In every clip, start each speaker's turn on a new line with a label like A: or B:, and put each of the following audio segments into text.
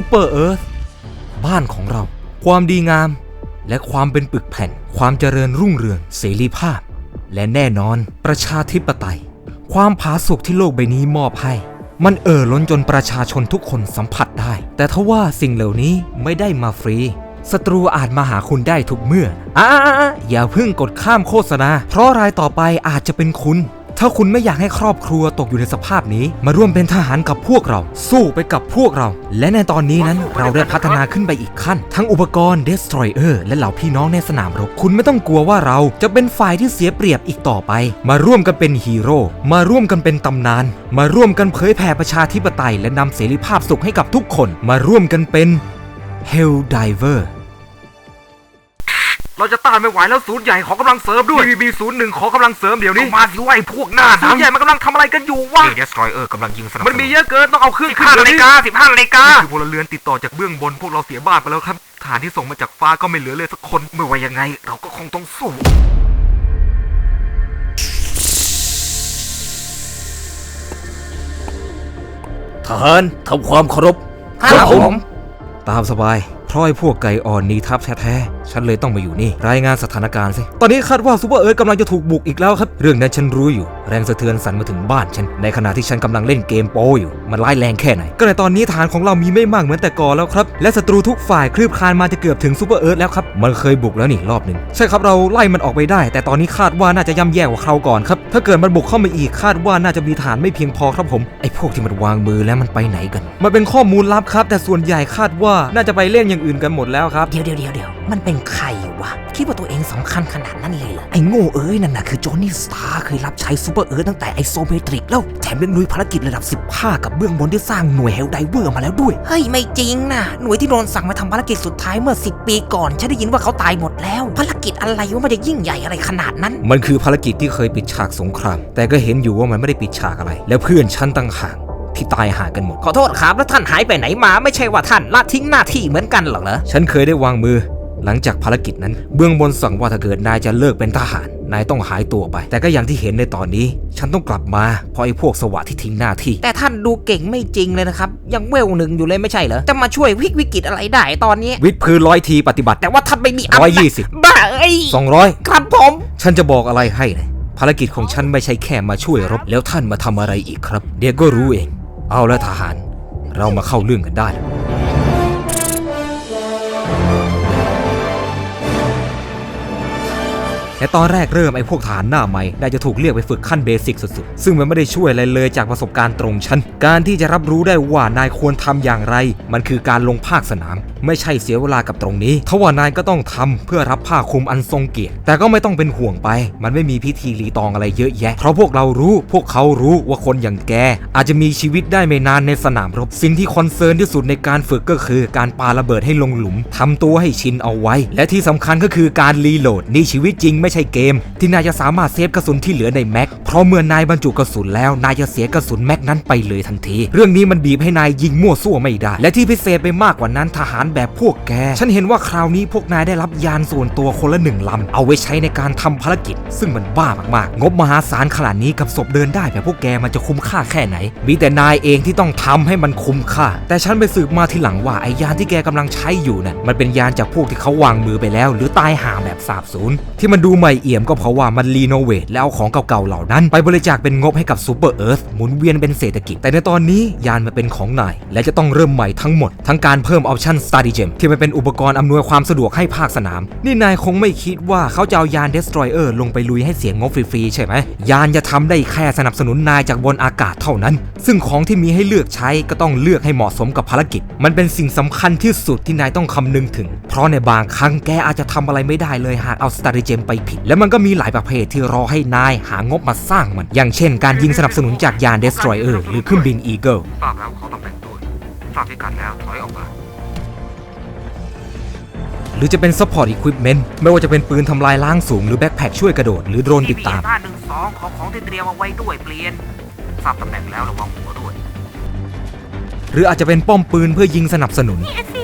A: ซูเปอร์เอิร์ธบ้านของเรา ความดีงาม และความเป็นปึกแผ่น ความเจริญรุ่งเรืองเสรีภาพ และแน่นอนประชาธิปไตย ความผาสุกที่โลกใบนี้มอบให้ มันเอ่อล้นจนประชาชนทุกคนสัมผัสได้ แต่ทว่าสิ่งเหล่านี้ไม่ได้มาฟรีศัตรูอาจมาหาคุณได้ทุกเมื่ออ่าอย่าเพิ่งกดข้ามโฆษณา เพราะรายต่อไปอาจจะเป็นคุณ ถ้าคุณไม่อยากให้ครอบครัวตกอยู่ในสภาพนี้ มาร่วมเป็นทหารกับพวกเรา สู้ไปกับพวกเรา และในตอนนี้นั้นเราได้พัฒนาขึ้นไปอีกขั้น ทั้งอุปกรณ์ Destroyer และเหล่าพี่น้องในสนามรบคุณไม่ต้องกลัวว่าเราจะเป็นฝ่ายที่เสียเปรียบอีกต่อไป มาร่วมกันเป็นฮีโร่มาร่วมกันเป็นตำนาน มาร่วมกันเผยแผ่ประชาธิปไตย และนำเสรีภาพสุขให้กับทุกคน มาร่วมกันเป็น Hell Diver
B: เราจะต้านไม่ไหวแล้วศูนย์ใหญ่ขอกำลังเสริมด้วย BB ศูนย์หนึ่งขอกำลังเสริมเดี๋ยวนี้มาสิว่าไอ้พวกหน้าศูนย์ใหญ่มันกำลังทำอะไรกันอยู่วะเดสทรอยเออร์กำลังยิงสนับมันมีเยอะเกินต้องเอาเครื่องขึ้นนาฬิกาสิบห้านาฬิกาคือพลเรือนติดต่อจากเบื้องบนพวกเราเสียบ้านไปแล้วครับฐานที่ส่งมาจากฟ้าก็ไม่เหลือเลยสักคนไม่ว่ายังไง เราก็คงต้องสู้
A: ทหารทำความเคารพ
B: ครับผม
A: ตามสบายเพราะไอ้พวกไก่อ่อนหนีทับแท้ๆ ฉันเลยต้องมาอยู่นี่ รายงานสถานการณ์สิ ตอนนี้คาดว่าซูเปอร์เอิร์ธกำลังจะถูกบุกอีกแล้วครับ เรื่องนั้นฉันรู้อยู่ แรงสะเทือนสั่นมาถึงบ้านฉัน ในขณะที่ฉันกำลังเล่นเกมโปอยู่ มันร้ายแรงแค่ไหน ก็ในตอนนี้ฐานของเรามีไม่มากเหมือนแต่ก่อนแล้วครับ และศัตรูทุกฝ่ายคลืบคลานมาจะเกือบถึงซูเปอร์เอิร์ธแล้วครับ มันเคยบุกแล้วนี่รอบหนึ่งใช่ครับเราไล่มันออกไปได้ แต่ตอนนี้คาดว่าน่าจะย่ำแย่กว่าคราวก่อนครับ ถ้าเกิดมันบุกเข้ามาอีกคาดว่าน่าจะมีฐานไม่เพียงพอครับผม ไอ้พวกที่มันวางมือแล้วมันไปไหนกัน มันเป็นข้อมูลลับครับ แต่ส่วนใหญ่คาดว่าน่าจะไปเล่นอย่างอื่นกันหมดแล้วครับ
C: เดี๋ยวเดี๋ยวเดี๋ยว มันเป็นใครวะ คิดว่าตัวเองสำคัญขนาดนั้นเลยเหรอ ไอ้โง่เอ้ยนั่นน่ะคือจอห์นนี่สตาร์เคยรับใช้ซูเปอร์เอิร์ธตั้งแต่ไอโซเมตริกแล้ว แถมยังลุยภารกิจระดับ 15 กับเบื้องบนที่สร้างหน่วยเฮลไดเวอร์มาแล้วด้วย เฮ้ย ไม่จริงนะ หน่วยที่โดนสั่งมาทำภารกิจสุดท้ายเมื่อ 10 ปีก่อน ฉันได้ยินว่าเขาตายหมดแล้ว ภารกิจอะไรวะมันจะยิ่งใหญ่อะไรขนาดนั้น
A: มันคือภารกิจที่เคยปิดฉากสงคราม แต่ก็เห็นอยู่ว่ามันไม่ได้ปิดฉากอะไร แล้วเพื่อนฉันต่างหากที่ตายห่างกันหมด
C: ขอโทษครับแล้วท่านหายไปไหนมา ไม่ใช่ว่าท่านละทิ้งหน้าที่เหมือนกันหรอกเหรอ
A: ฉันเคยได้วางมือ หลังจากภารกิจนั้น เบื้องบนสั่งว่าถ้าเกิดนายจะเลิกเป็นทหาร นายต้องหายตัวไป แต่ก็อย่างที่เห็นในตอนนี้ ฉันต้องกลับมาเพราะไอ้พวกสวะที่ทิ้งหน้าที่
C: แต่ท่านดูเก่งไม่จริงเลยนะครับ ยังเวลหนึ่งอยู่เลยไม่ใช่เหรอ จะมาช่วยวิกวิกฤตอะไรได้ตอนนี้
A: วิทย์พื้นร้อยทีปฏิบัติ
C: แต่ว่าท่านไม่มีำนาจ
A: ร้อยยี่สิบ
C: บ้าเอ้ย
A: สองร้อย
C: ครับผม
A: ฉันจะบอกอะไรให้นะภารกิจของฉันไม่ใช่แค่มาช่วยรบแล้วท่านมาทำอะไรอีกครับ เดี๋ยวก็รู้เอง เอาละทหาร เรามาเข้าเรื่องกันได้ และตอนแรกเริ่มไอ้พวกทหารหน้าใหม่ได้จะถูกเรียกไปฝึกขั้นเบสิกสุดๆ ซึ่งมันไม่ได้ช่วยอะไรเลยจากประสบการณ์ตรงฉันการที่จะรับรู้ได้ว่านายควรทำอย่างไร มันคือการลงภาคสนาม ไม่ใช่เสียเวลากับตรงนี้ทว่านายก็ต้องทำเพื่อรับผ้าคลุมอันทรงเกียรติ แต่ก็ไม่ต้องเป็นห่วงไป มันไม่มีพิธีรีตองอะไรเยอะแยะ เพราะพวกเรารู้ พวกเขารู้ว่าคนอย่างแกอาจจะมีชีวิตได้ไม่นานในสนามรบ สิ่งที่คอนเซิร์นที่สุดในการฝึกก็คือ การปาระเบิดให้ลงหลุมทำตัวให้ชินเอาไว้ และที่สำคัญก็คือการรีโหลดนี่ชีวิตจริงไม่ใช่เกม ที่นายจะสามารถเซฟกระสุนที่เหลือในแม็ก เพราะเมื่อนายบรรจุกระสุนแล้วนายจะเสียกระสุนแม็กนั้นไปเลยทันที เรื่องนี้มันบีบให้นายยิงมั่วซั่วไม่ได้ และที่พิเศษไปมากกว่านั้นทหารแบบพวกแก ฉันเห็นว่าคราวนี้พวกนายได้รับยานส่วนตัวคนละหนึ่งลำเอาไว้ใช้ในการทำภารกิจ ซึ่งมันบ้ามากๆ งบมหาศาลขนาดนี้กับศพเดินได้แบบพวกแกมันจะคุ้มค่าแค่ไหน มีแต่นายเองที่ต้องทำให้มันคุ้มค่า แต่ฉันไปสืบมาทีหลังว่าไอ้ยานที่แกกำลังใช้อยู่น่ะมันเป็นยานจากพวกที่เขาวางมือไปแล้ว หรือตายห่าแบบสาบสูญที่มันดูใหม่เอี่ยมก็เพราะว่ามันรีโนเวทแล้วเอาของเก่าๆเหล่านั้น ไปบริจาคเป็นงบให้กับซูเปอร์เอิร์ธหมุนเวียนเป็นเศรษฐกิจ แต่ในตอนนี้ยานมันเป็นของนาย และจะต้องเริ่มใหม่ทั้งหมด ทั้งการเพิ่มออปชั่น Study Gem ที่มันเป็นอุปกรณ์อำนวยความสะดวกให้ภาคสนาม นี่นายคงไม่คิดว่าเขาจะเอายาน Destroyer ลงไปลุยให้เสียงบฟรีๆใช่ไหมยานจะทำได้แค่สนับสนุนนายจากบนอากาศเท่านั้น ซึ่งของที่มีให้เลือกใช้ก็ต้องเลือกให้เหมาะสมกับภารกิจ มันเป็นสิ่งสำคัญที่สุดที่นายต้องคำนึงถึง เพราะในบางครั้งแกอาจจะทำอะไรไม่ได้เลยหากเอา Study Gem ไปผิด และมันก็มีหลายประเภทที่รอให้นายหางบมาสร้างมัน อย่างเช่น การยิงสนับสนุนจากยาน Destroyer หรือเครื่องบิน Eagle
B: ทราบแล้วเขาต้องแต่งตัวทราบพิกัดแล้วถอยออกมา
A: หรือจะเป็น Support Equipment ไม่ว่าจะเป็นปืนทำลายล้างสูงหรือแบ็คแพคช่วยกระโดด หรือโดรนติดตาม
B: ห้าหนึ่งสองขอของที่เตรียมเอาไว้ด้วยเปลี่ยนทราบตำแหน่งแล้วระวังหัวด้วย
A: หรืออาจจะเป็นป้อมปืนเพื่อยิงสนับสนุน
D: SC04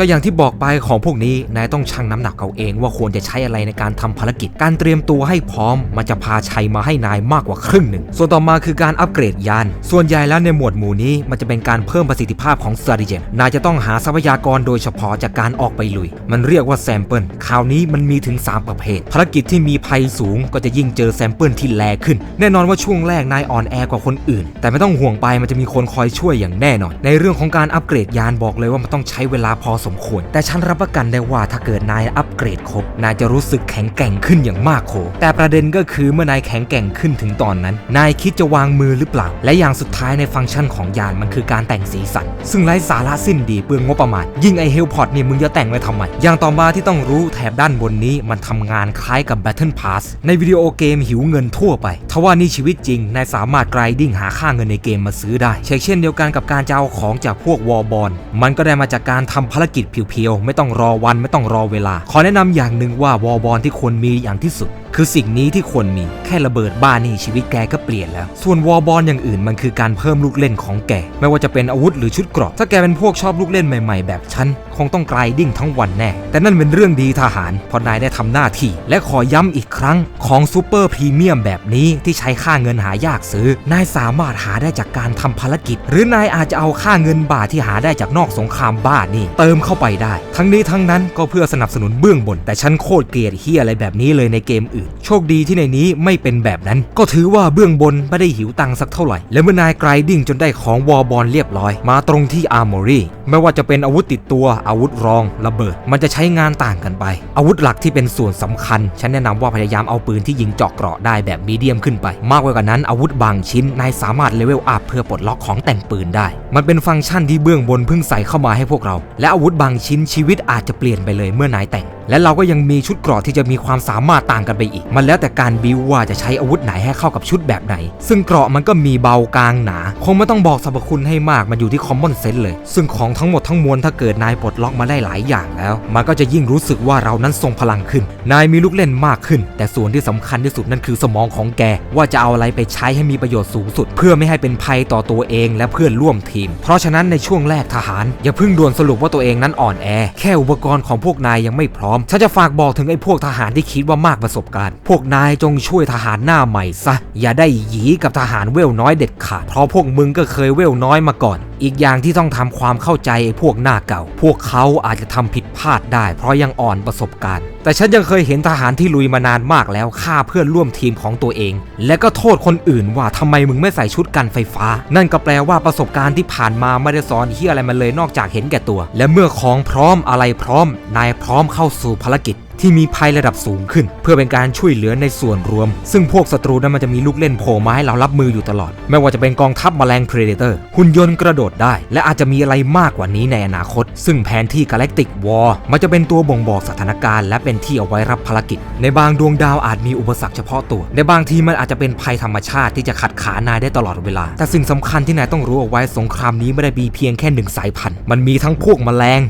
A: ก็อย่างที่บอกไปของพวกนี้นายต้องชั่งน้ำหนักเอาเองว่าควรจะใช้อะไรในการทำภารกิจ การเตรียมตัวให้พร้อม มันจะพาชัยมาให้นายมากกว่าครึ่งหนึ่ง ส่วนต่อมาคือการอัปเกรดยาน ส่วนใหญ่แล้วในหมวดหมู่นี้มันจะเป็นการเพิ่มประสิทธิภาพของ strategy นายจะต้องหาทรัพยากรโดยเฉพาะจากการออกไปลุย มันเรียกว่าแซมเปิลคราวนี้มันมีถึง 3 ประเภท ภารกิจที่มีภัยสูงก็จะยิ่งเจอแซมเปิลที่แลขึ้น แน่นอนว่าช่วงแรกนายอ่อนแอกว่าคนอื่น แต่ไม่ต้องห่วงไปมันจะมีคนคอยช่วยอย่างแน่นอน ในเรื่องของการอัปเกรดยานบอกเลยว่ามันต้องใช้เวลาพอสมควร แต่ฉันรับประกันได้ว่าถ้าเกิดนายอัปเกรดครบนายจะรู้สึกแข็งแกร่งขึ้นอย่างมากโขแต่ประเด็นก็คือเมื่อนายแข็งแกร่งขึ้นถึงตอนนั้น นายคิดจะวางมือหรือเปล่า และอย่างสุดท้ายในฟังก์ชันของยานมันคือการแต่งสีสัน ซึ่งไร้สาระสิ้นดีเปลืองงบประมาณ ยิ่งไอเฮลพอดนี่ยมึงจะแต่งไว้ทำไม อย่างต่อมาที่ต้องรู้แถบด้านบนนี้มันทำงานคล้ายกับ Battle Pass ในวิดีโอเกมหิวเงินทั่วไป ทว่านี่ชีวิตจริงนายสามารถ grinding หาค่าเงินในเกมมาซื้อได้เช่นเช่นเดียวกันกับการจะเอาของจากพวกวอลบอลมันก็ได้มาจากการทำภารกิจเพียวๆ ไม่ต้องรอวันไม่ต้องรอเวลา ขอแนะนำอย่างหนึ่งว่าวอลบอลที่ควรมีอย่างที่สุด คือสิ่งนี้ที่ควรมีแค่ระเบิดบ้านนี่ชีวิตแกก็เปลี่ยนแล้ว ส่วนวอลบอลอย่างอื่นมันคือการเพิ่มลูกเล่นของแก ไม่ว่าจะเป็นอาวุธหรือชุดเกราะถ้าแกเป็นพวกชอบลูกเล่นใหม่ๆ แบบฉันคงต้องไกรดิ้งทั้งวันแน่ แต่นั่นเป็นเรื่องดีทหารเพราะนายได้ทำหน้าที่ และขอย้ำอีกครั้งของซูเปอร์พรีเมียมแบบนี้ที่ใช้ค่าเงินหายากซื้อ นายสามารถหาได้จากการทำภารกิจ หรือนายอาจจะเอาค่าเงินบาทที่หาได้จากนอกสงครามบ้านนี่ เติมเข้าไปได้ ทั้งนี้ทั้งนั้นก็เพื่อสนับสนุนเบื้องบน แต่ฉันโคตรเกลียดเฮียอะไรแบบนี้เลยในเกมอื่นโชคดีที่ในนี้ไม่เป็นแบบนั้น ก็ถือว่าเบื้องบนไม่ได้หิวตังค์สักเท่าไหร่ และเมื่อนายไกรดิ้งจนได้ของวอลบอลเรียบร้อย มาตรงที่อาร์มอรี่ไม่ว่าจะเป็นอาวุธติดตัวอาวุธรอง ระเบิด มันจะใช้งานต่างกันไป อาวุธหลักที่เป็นส่วนสำคัญ ฉันแนะนำว่าพยายามเอาปืนที่ยิงเจาะเกราะได้แบบมีเดียมขึ้นไป มากกว่านั้นอาวุธบางชิ้นนายสามารถเลเวลอัพเพื่อปลดล็อกของแต่งปืนได้ มันเป็นฟังก์ชันที่เบื้องบนเพิ่งใส่เข้ามาให้พวกเรา และอาวุธบางชิ้นชีวิตอาจจะเปลี่ยนไปเลยเมื่อนายแต่ง และเราก็ยังมีชุดเกราะที่จะมีความสามารถต่างกันไปอีกมันแล้วแต่การบิวว่าจะใช้อาวุธไหนให้เข้ากับชุดแบบไหน ซึ่งเกราะมันก็มีเบากลางหนา คงไม่ต้องบอกสรรพคุณให้มาก มันอยู่ที่คอมมอนเซนส์เลย ซึ่งของทั้งหมดทั้งมวลถ้าเกิดนายปลดล็อกมาได้หลายอย่างแล้ว มันก็จะยิ่งรู้สึกว่าเรานั้นทรงพลังขึ้น นายมีลูกเล่นมากขึ้น แต่ส่วนที่สำคัญที่สุดนั่นคือสมองของแก ว่าจะเอาอะไรไปใช้ให้มีประโยชน์สูงสุด เพื่อไม่ให้เป็นภัยต่อตัวเองและเพื่อนร่วมทีม เพราะฉะนั้นในช่วงแรกทหาร อย่าเพิ่งด่วนสรุปว่าตัวเองนั้นอ่อนแอ แค่อุปกรณ์ของพวกนายยังไม่พร้อมฉันจะฝากบอกถึงไอ้พวกทหารที่คิดว่ามากประสบการณ์พวกนายจงช่วยทหารหน้าใหม่ซะ อย่าได้หยีกับทหารเวลน้อยเด็ดขาด เพราะพวกมึงก็เคยเวลน้อยมาก่อน อีกอย่างที่ต้องทำความเข้าใจไอ้พวกหน้าเก่า พวกเขาอาจจะทำผิดพลาดได้ เพราะยังอ่อนประสบการณ์ แต่ฉันยังเคยเห็นทหารที่ลุยมานานมากแล้วฆ่าเพื่อนร่วมทีมของตัวเอง และก็โทษคนอื่นว่าทำไมมึงไม่ใส่ชุดกันไฟฟ้า นั่นก็แปลว่าประสบการณ์ที่ผ่านมาไม่ได้สอนเฮียอะไรมันเลยนอกจากเห็นแก่ตัว และเมื่อของพร้อมอะไรพร้อม นายพร้อมเข้าสู่ภารกิจ ที่มีภัยระดับสูงขึ้น เพื่อเป็นการช่วยเหลือในส่วนรวม ซึ่งพวกศัตรูนั้นมันจะมีลูกเล่นโผล่มาให้เรารับมืออยู่ตลอด ไม่ว่าจะเป็นกองทัพแมลงเพรเดเตอร์ หุ่นยนต์กระโดดได้ และอาจจะมีอะไรมากกว่านี้ในอนาคต ซึ่งแผนที่ Galactic War มันจะเป็นตัวบ่งบอกสถานการณ์ และเป็นที่เอาไว้รับภารกิจ ในบางดวงดาวอาจมีอุปสรรคเฉพาะตัว ในบางทีมันอาจจะเป็นภัยธรรมชาติที่จะขัดขานายได้ตลอดเวลา แต่สิ่งสำคัญที่นายต้องรู้เอาไว้สงครามนี้ไม่ได้มีเพียงแค่หนึ่งสายพันธุ์มันมีทั้งพวกแมลง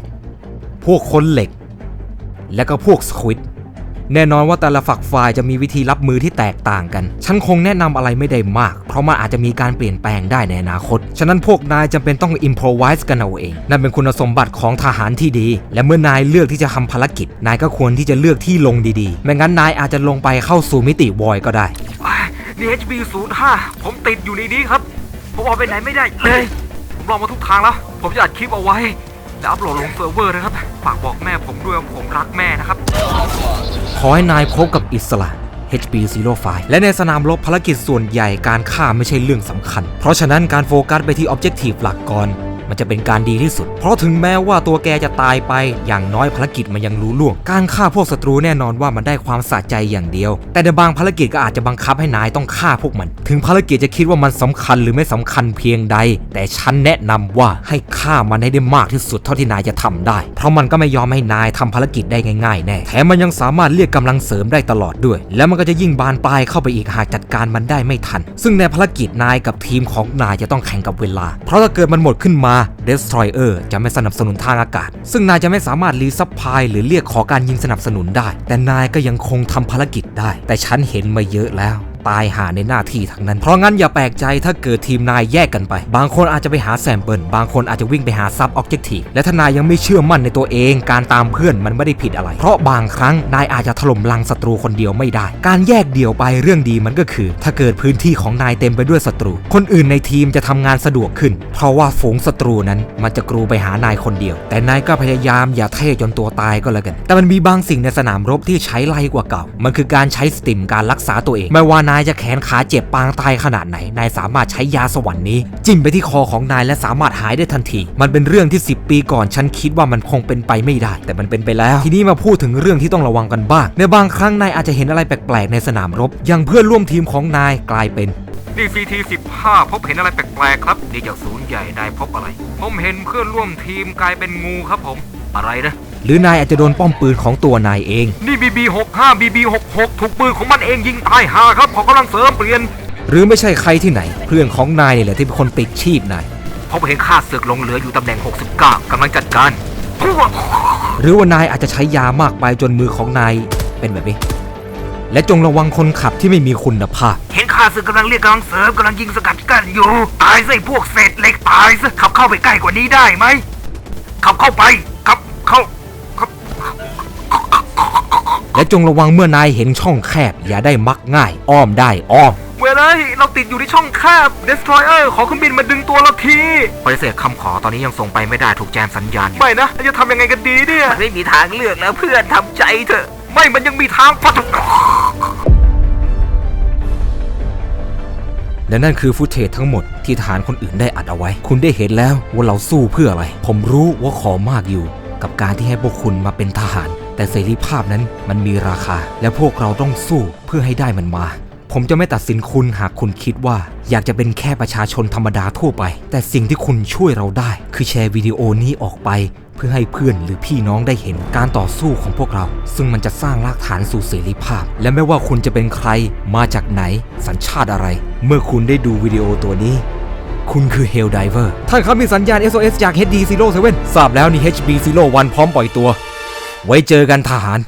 A: พวกคนเหล็ก และก็พวกสควิดแน่นอนว่าแต่ละฝักฝ่ายจะมีวิธีรับมือที่แตกต่างกัน ฉันคงแนะนำอะไรไม่ได้มาก เพราะมันอาจจะมีการเปลี่ยนแปลงได้ในอนาคต ฉะนั้นพวกนายจำเป็นต้องอิมพรไวส์กันเอาเอง นั่นเป็นคุณสมบัติของทหารที่ดี และเมื่อนายเลือกที่จะทำภารกิจ นายก็ควรที่จะเลือกที่ลงดีๆ ไม่งั้นนายอาจจะลงไปเข้าสู่มิติวอยก็ได้
B: นี่ HB 0 5ผมติดอยู่ในนี้ครับ ผมออกไปไหนไม่ได้เลย ผมลองมาทุกทางแล้ว ผมจะอัดคลิปเอาไว้ จะอัพโหลดลงเซิร์ฟเวอร์นะครับ ฝากบอกแม่ผมด้วยว่าผมรักแม่นะครับ
A: ขอให้นายพบกับอิสระ HB05 และในสนามรบภารกิจส่วนใหญ่การฆ่าไม่ใช่เรื่องสำคัญ เพราะฉะนั้นการโฟกัสไปที่ออบเจกตีฟหลักก่อน มันจะเป็นการดีที่สุด เพราะถึงแม้ว่าตัวแกจะตายไป อย่างน้อยภารกิจมันยังรู้ล่วง การฆ่าพวกศัตรูแน่นอนว่ามันได้ความสะใจอย่างเดียว แต่ในบางภารกิจก็อาจจะบังคับให้นายต้องฆ่าพวกมัน ถึงภารกิจจะคิดว่ามันสำคัญหรือไม่สำคัญเพียงใด แต่ฉันแนะนำว่าให้ฆ่ามันให้ได้มากที่สุดเท่าที่นายจะทำได้ เพราะมันก็ไม่ยอมให้นายทำภารกิจได้ง่ายๆแน่แถมมันยังสามารถเรียกกำลังเสริมได้ตลอดด้วย แล้วมันก็จะยิ่งบานปลายเข้าไปอีกหากจัดการมันได้ไม่ทัน ซึ่งในภารกิจนายกับทีมของนายจะต้องแข่งกับเวลา เพราะถ้าเกิดมันหมดขึ้นมา Destroyer จะไม่สนับสนุนทางอากาศ ซึ่งนายจะไม่สามารถรีซัพพลายหรือเรียกขอการยิงสนับสนุนได้ แต่นายก็ยังคงทำภารกิจได้ แต่ฉันเห็นมาเยอะแล้ว ตายหาในหน้าที่ทั้งนั้น เพราะงั้นอย่าแปลกใจถ้าเกิดทีมนายแยกกันไป บางคนอาจจะไปหาแซมเปิลบางคนอาจจะวิ่งไปหาซับออบเจกตีฟและถ้านายยังไม่เชื่อมั่นในตัวเอง การตามเพื่อนมันไม่ได้ผิดอะไร เพราะบางครั้งนายอาจจะถล่มลังศัตรูคนเดียวไม่ได้ การแยกเดี่ยวไปเรื่องดีมันก็คือ ถ้าเกิดพื้นที่ของนายเต็มไปด้วยศัตรู คนอื่นในทีมจะทำงานสะดวกขึ้น เพราะว่าฝูงศัตรูนั้นมันจะกรูไปหานายคนเดียว แต่นายก็พยายามอย่าเท่จนตัวตายก็แล้วกัน แต่มันมีบางสิ่งในสนามรบที่ใช้ไล่กว่าเก่า มันคือการใช้สติมการรักษาตัวเองไม่ว่านายจะแขนขาเจ็บปางตายขนาดไหน นายสามารถใช้ยาสวรรค์นี้จิ้มไปที่คอของนายและสามารถหายได้ทันที มันเป็นเรื่องที่ 10 ปีก่อนฉันคิดว่ามันคงเป็นไปไม่ได้ แต่มันเป็นไปแล้ว ทีนี้มาพูดถึงเรื่องที่ต้องระวังกันบ้าง ในบางครั้งนายอาจจะเห็นอะไรแปลกๆในสนามรบ อย่างเพื่อนร่วมทีมของนายกลายเป็น
B: นี่ CT 15พบเห็นอะไรแปลกๆครับนี่จากศูนย์ใหญ่นายพบอะไร ผมเห็นเพื่อนร่วมทีมกลายเป็นงูครับผม อะไรนะ
A: หรือนายอาจจะโดนป้อมปืนของตัวนายเอง
B: นี่ BB 65 BB 66 ถูกปืนของมันเองยิงตายหาครับขอกำลังเสริมเปลี่ยน
A: หรือไม่ใช่ใครที่ไหน เพื่อนของนายนี่แหละที่เป็นคนปิดชีพนาย
B: ผมเห็นค่าศึกหลงเหลืออยู่ตำแหน่ง 69กำลังจัดการ
A: หรือว่านายอาจจะใช้ยามากไปจนมือของนายเป็นแบบนี้ และจงระวังคนขับที่ไม่มีคุณภาพ
B: เห็นข้าศึกกำลังเรียกกำลังเสริมกำลังยิงสกัดกันอยู่ ตายซะไอ้พวกเศษเหล็กตายซะขับเข้าไปใกล้กว่านี้ได้ไหมขับเข้าไปขับเข้าขับ
A: และจงระวังเมื่อนายเห็นช่องแคบ อย่าได้มักง่าย อ้อมได้อ้อม
B: เว้ยเลยเราติดอยู่ในช่องแคบ Destroyer ขอเครื่องบินมาดึงตัวเราทีปฏิเสธคำขอตอนนี้ยังส่งไปไม่ได้ถูกแจมสัญญาณไม่นะจะทำยังไงกันดีเนี่ย
C: ไม่มีทางเลือกแล้วเพื่อนทำใจเถอะ
B: ไม่มันยังมีทางพัด
A: และนั่นคือฟุตเทจทั้งหมดที่ทหารคนอื่นได้อัดเอาไว้ คุณได้เห็นแล้วว่าเราสู้เพื่ออะไร ผมรู้ว่าขอมากอยู่ กับการที่ให้พวกคุณมาเป็นทหาร แต่เสรีภาพนั้นมันมีราคา และพวกเราต้องสู้เพื่อให้ได้มันมา ผมจะไม่ตัดสินคุณหากคุณคิดว่า อยากจะเป็นแค่ประชาชนธรรมดาทั่วไป แต่สิ่งที่คุณช่วยเราได้ คือแชร์วิดีโอนี้ออกไป เพื่อให้เพื่อนหรือพี่น้องได้เห็นการต่อสู้ของพวกเรา ซึ่งมันจะสร้างรากฐานสู่เสรีภาพ และไม่ว่าคุณจะเป็นใคร มาจากไหน สัญชาติอะไร เมื่อคุณได้ดูวิดีโอตัวนี้คุณคือ Hell Diver ท่านครับมีสัญญาณ SOS จาก HD07 ทราบแล้วนี่ HB01 พร้อมปล่อยตัว ไว้เจอกันทหาร